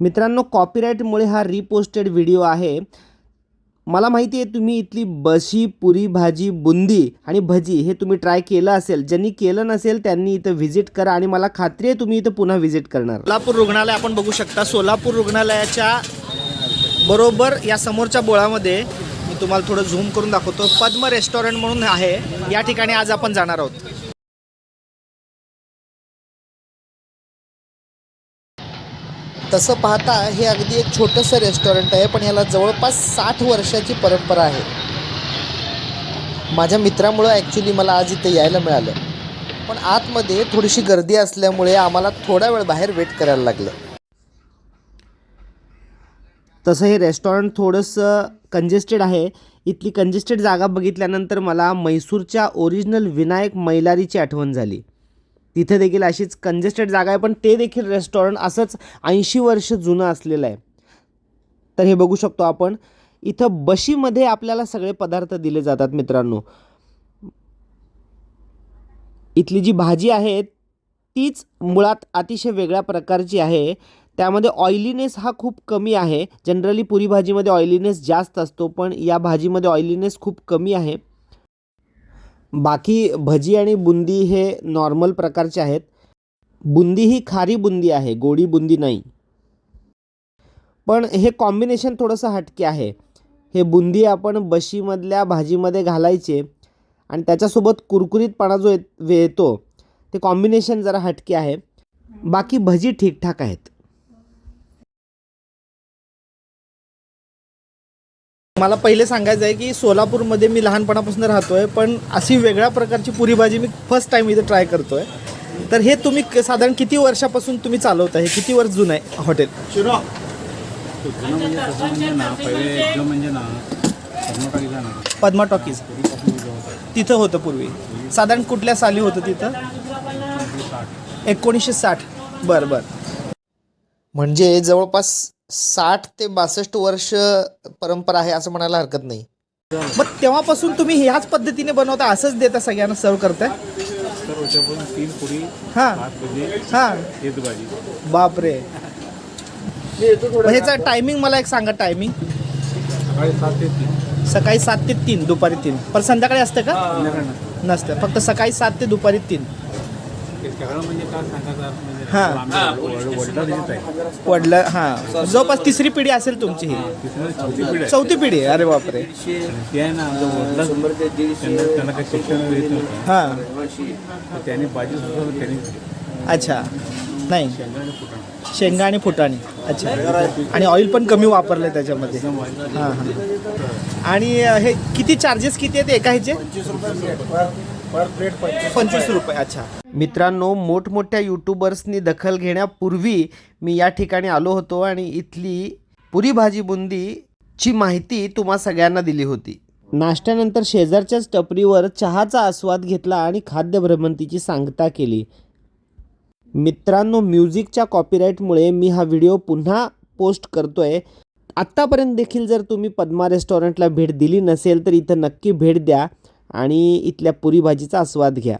मित्रांनो कॉपीराईटमुळे हा reposted video आहे. मला माहिती आहे तुम्ही इथली बशी पुरी भाजी बुंदी आणि भजी हे तुम्ही ट्राय केलं असेल. ज्यांनी केलं नसेल त्यांनी इथं व्हिजिट करा आणि मला खात्री आहे तुम्ही इथं पुन्हा व्हिजिट करणार. सोलापूर रुग्णालय आपण बघू शकता. सोलापूर रुग्णालयाच्या बरोबर या समोरच्या बोळामध्ये मी तुम्हाला थोडं झूम करून दाखवतो. पद्म रेस्टॉरंट म्हणून आहे. या ठिकाणी आज आपण जाणार आहोत. तसं पाहता हे अगदी एक छोटंसं रेस्टॉरंट आहे पण ह्याला जवळपास साठ वर्षाची परंपरा आहे. माझ्या मित्रामुळं ॲक्च्युली मला आज इथे यायला मिळालं. पण आतमध्ये थोडीशी गर्दी असल्यामुळे आम्हाला थोडा वेळ बाहेर वेट करायला लागलं. तसं हे रेस्टॉरंट थोडंसं कंजेस्टेड आहे. इथली कंजेस्टेड जागा बघितल्यानंतर मला म्हैसूरच्या ओरिजिनल विनायक मैलारीची आठवण झाली. तिथे देखील अशीच कंजेस्टेड जागा आहे पण ते देखील रेस्टॉरंट असंच ऐंशी वर्ष जुनं असलेलं आहे. तर हे बघू शकतो आपण. इथं बशीमध्ये आपल्याला सगळे पदार्थ दिले जातात मित्रांनो. इथली जी भाजी आहे तीच मुळात अतिशय वेगळ्या प्रकारची आहे. त्यामध्ये ऑइलीनेस हा खूप कमी आहे. जनरली पुरी भाजीमध्ये ऑइलीनेस जास्त असतो पण या भाजीमध्ये ऑइलीनेस खूप कमी आहे. बाकी भजी आणि बुंदी हे नॉर्मल प्रकारचे आहेत. बुंदी ही खारी बुंदी आहे गोडी बुंदी नाही. पण हे कॉम्बिनेशन थोडंसं हटके आहे. हे बुंदी आपण बशीमधल्या भाजीमध्ये घालायचे आणि त्याच्यासोबत कुरकुरीतपणा जो येत येतो ते कॉम्बिनेशन जरा हटके आहे. बाकी भजी ठीकठाक आहेत. मला पहिले सांगायचं आहे की सोलापूरमध्ये मी लहानपणापासून राहतो आहे पण अशी वेगळ्या प्रकारची पुरी भाजी मी फर्स्ट टाईम इथं ट्राय करतो आहे तर हे तुम्ही क- साधारण किती वर्षापासून तुम्ही चालवता हे किती वर्ष जुनं आहे हॉटेल? जुनं म्हणजे तसं म्हणजे ना पहिले एकदम म्हणजे ना कर्नाटकीला ना पद्मा टॉकीज तिथं होतं पूर्वी. साधारण कुठल्या साली होतं तिथं? एकोणीसशे साठ. बरं बरं. म्हणजे जवळपास साठ ते बासष्ट वर्ष परंपरा आहे असं म्हणायला हरकत नाही. मग तेव्हापासून तुम्ही ह्याच पद्धतीने बनवता असंच देता सगळ्यांना सर्व करताय? तर त्याच्यापासून तीन पुरी हां. भात भजी हां. एक भाजी. बापरे. ह्याचा टायमिंग मला एक सांगा टायमिंग सकाळी सात ते तीन. सकाळी सात ते तीन दुपारी तीन. पण संध्याकाळी असतं का. नसतं. फक्त सकाळी सात ते दुपारी तीन. हां. वडिलांचीच आहे. वडलं हां. जवळपास तिसरी पिढी असेल तुमची ही. तिसरी चौथी पिढी आहे. चौथी पिढी आहे. अरे बापरे. त्यांना काही शिक्षण येत नव्हतं. हां. तर त्यांनी भाजी सुद्धा त्यांनी दिली. अच्छा. नाही. शेंगा आणि फुटाणे. अच्छा. आणि ऑइल पण कमी वापरलं त्याच्यामध्ये. हां हां. आणि अ, हे किती चार्जेस किती आहेत एका ह्याचे? पर प्लेट पंचवीस रुपये. अच्छा. मित्रांनो मोठमोठ्या यूट्यूबर्सनी दखल घेण्यापूर्वी मी या ठिकाणी आलो होतो आणि इथली पुरी भाजी बुंदीची माहिती तुम्हा सगळ्यांना दिली होती. नाश्त्यानंतर शेजारच्याच टपरीवर चहाचा आस्वाद घेतला आणि खाद्य भ्रमंतीची सांगता केली. मित्रांनो म्युझिकच्या कॉपीराईटमुळे मी हा व्हिडिओ पुन्हा पोस्ट करतोय. आत्तापर्यंत देखील जर तुम्ही पद्मा रेस्टॉरंटला भेट दिली नसेल तर इथं नक्की भेट द्या. आणि इथल्या पुरी भाजीचा आस्वाद घ्या.